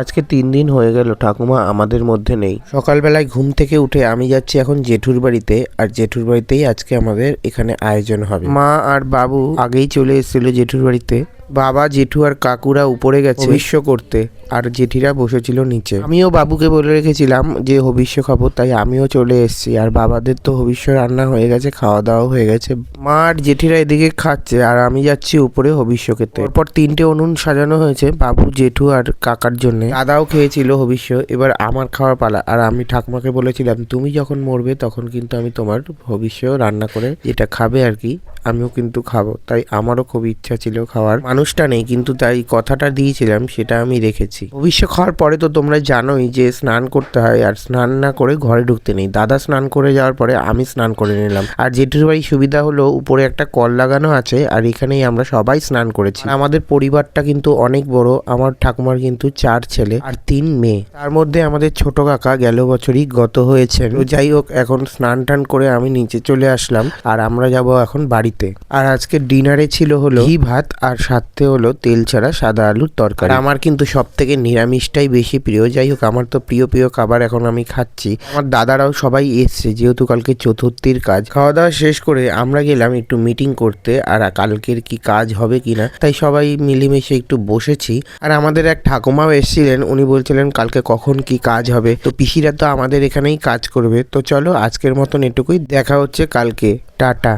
আজকে তিন দিন হয়ে গেল, ঠাকুমা আমাদের মধ্যে নেই। সকালবেলায় ঘুম থেকে উঠে আমি যাচ্ছি এখন জেঠুর বাড়িতে, আর জেঠুর বাড়িতেই আজকে আমাদের এখানে আয়োজন হবে। মা আর বাবু আগেই চলে এসেছিল জেঠুর বাড়িতে। বাবা জেঠু আর কাকুরা উপরে গেছে ভবিষ্য করতে। আর জেঠিরা বসেছিল নিচে। আমিও বাবুকে বলে রেখেছিলাম যে হবিষ্য খাব। তাই আমিও চলে এসেছি। আর বাবাদের তো হবিষ্য রান্না হয়ে গেছে খাওয়া দাওয়া হয়ে গেছে। মা আর জেঠিরা এদিকে খাচ্ছে আর আমি যাচ্ছি উপরে হবিষ্য খেতে। এরপর তিনটে উনুন সাজানো হয়েছে বাবু জেঠু আর কাকার জন্য। দাদাও খেয়েছিল হবিষ্য এবার আমার খাওয়ার পালা। আর আমি ঠাকুমাকে বলেছিলাম তুমি যখন মরবে তখন কিন্তু আমি তোমার ভবিষ্য রান্না করে যেটা খাবে আর কি আমিও কিন্তু খাব। তাই আমারও খুব ইচ্ছা ছিল খাওয়ার। মানুষটা নেই, কিন্তু তাই কথাটা দিয়েছিলাম, সেটা আমি রেখেছি। ভবিষ্য খাওয়ার পরে তো তোমরা জানোই যে স্নান করতে হয়, আর স্নান না করে ঘরে ঢুকতে নেই। দাদা স্নান করে যাওয়ার পরে আমি স্নান করে নিলাম। আর জেঠুর বাড়ি সুবিধা হলো, উপরে একটা কল লাগানো আছে, আর এখানেই আমরা সবাই স্নান করেছি। আমাদের পরিবারটা কিন্তু অনেক বড়, আমার ঠাকুমার কিন্তু চার ছেলে আর তিন মেয়ে। তার মধ্যে আমাদের ছোট কাকা গেল বছরই গত হয়েছেন। যাই হোক, এখন স্নান টান করে আমি নিচে চলে আসলাম, আর আমরা যাব এখন বাড়িতে। আর আজকে ডিনারে ছিল হলো ঘি ভাত, আর সাথে হলো তেল ছাড়া সাদা আলুর তরকারি। আমার কিন্তু সব থেকে নিরামিষটাই বেশি প্রিয়। যাই হোক, আমার তো প্রিয় প্রিয় খাবার এখন আমি খাচ্ছি। আমার দাদারাও সবাই এসছে, যেহেতু কালকে চতুর্থীর কাজ। খাওয়া দাওয়া শেষ করে আমরা গেলাম একটু মিটিং করতে, আর কালকের কি কাজ হবে কিনা, তাই সবাই মিলেমিশে একটু বসেছি। আর আমাদের এক ঠাকুমাও এসেছিলেন, উনি বলছিলেন কালকে কখন কি কাজ হবে। তো পিসিরা তো আমাদের এখানেই কাজ করবে। তো চলো আজকের মতন এটুকুই। দেখা হচ্ছে কালকে। টাটা।